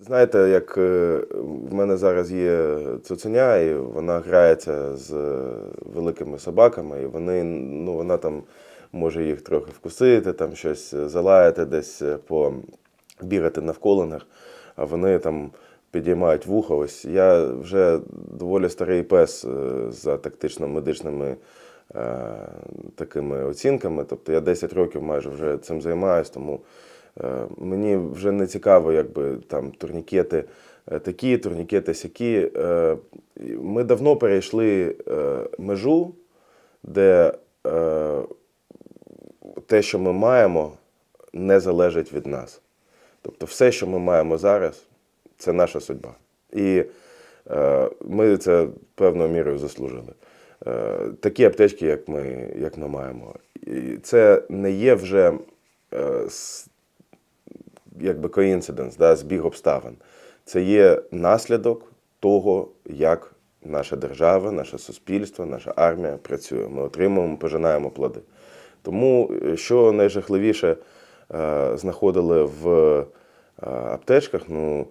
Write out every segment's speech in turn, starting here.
Знаєте, як е, в мене зараз є цуценя, і вона грається з е, великими собаками, і вони, ну, вона там може їх трохи вкусити, там щось залаяти, десь е, побігати навколо них, а вони там підіймають вухо. Ось я вже доволі старий пес за тактично-медичними такими оцінками. Тобто я 10 років майже вже цим займаюся, тому мені вже не цікаво, якби там турнікети е, такі, турнікети сякі. Е, Ми давно перейшли е, межу, де е, те, що ми маємо, не залежить від нас. Тобто, все, що ми маємо зараз, це наша судьба. І е, ми це певною мірою заслужили. Е, такі аптечки, як ми, як ми маємо. І це не є вже е, якби коінциденс, да, збіг обставин. Це є наслідок того, як наша держава, наше суспільство, наша армія працює. Ми отримуємо, пожинаємо плоди. Тому, е, що найжахливіше е, знаходили в е, аптечках, ну,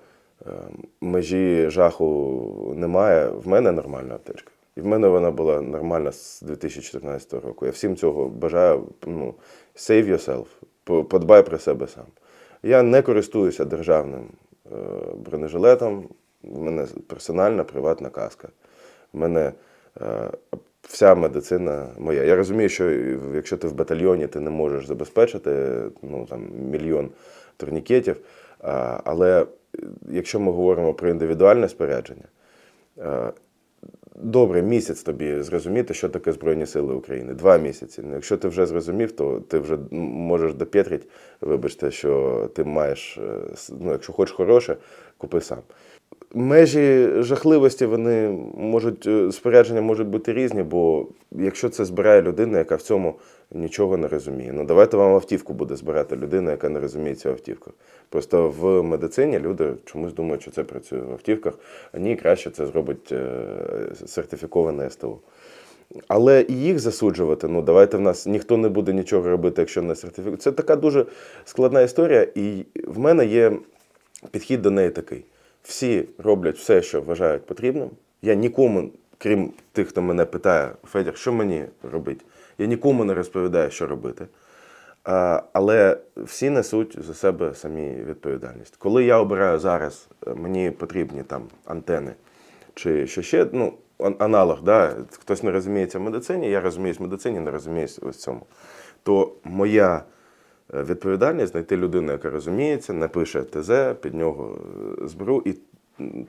межі жаху немає. В мене нормальна аптечка. І в мене вона була нормальна з 2014 року. Я всім цього бажаю. Ну, save yourself, подбай про себе сам. Я не користуюся державним е, бронежилетом. У мене персональна приватна каска. У мене е, вся медицина моя. Я розумію, що якщо ти в батальйоні, ти не можеш забезпечити ну, там, мільйон турнікетів. Але якщо ми говоримо про індивідуальне спорядження, е, добре місяць тобі зрозуміти, що таке Збройні Сили України. Два місяці. Ну, Якщо ти вже зрозумів, то ти вже можеш допетрити, вибачте, що ти маєш, е, ну, якщо хочеш хороше, купи сам. Межі жахливості вони можуть, е, спорядження можуть бути різні, бо якщо це збирає людина, яка в цьому нічого не розуміє. Ну давайте вам автівку буде збирати людина, яка не розуміє цю автівку. Просто в медицині люди чомусь думають, що це працює в автівках, а ні, краще це зробить е, сертифіковане СТО. Але і їх засуджувати, ну давайте в нас ніхто не буде нічого робити, якщо не сертифікує. Це така дуже складна історія, і в мене є підхід до неї такий: всі роблять все, що вважають потрібним. Я нікому, крім тих, хто мене питає, Федір, що мені робити? Я нікому не розповідаю, що робити. Але всі несуть за себе самі відповідальність. Коли я обираю зараз, е, мені потрібні там антени чи що ще, ну, аналог, да? хтось не розуміється в медицині, я розуміюсь в медицині, не розуміюсь в цьому. То моя відповідальність знайти людину, яка розуміється, напише ТЗ, під нього е, зберу. І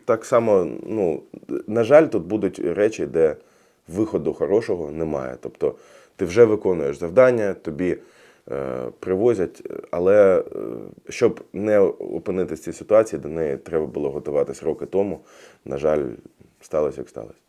так само, ну, на жаль, тут будуть речі, де виходу хорошого немає. Тобто ти вже виконуєш завдання, тобі е, привозять, але е, щоб не опинитися в цій ситуації, до неї треба було готуватись роки тому. На жаль, сталося як сталося.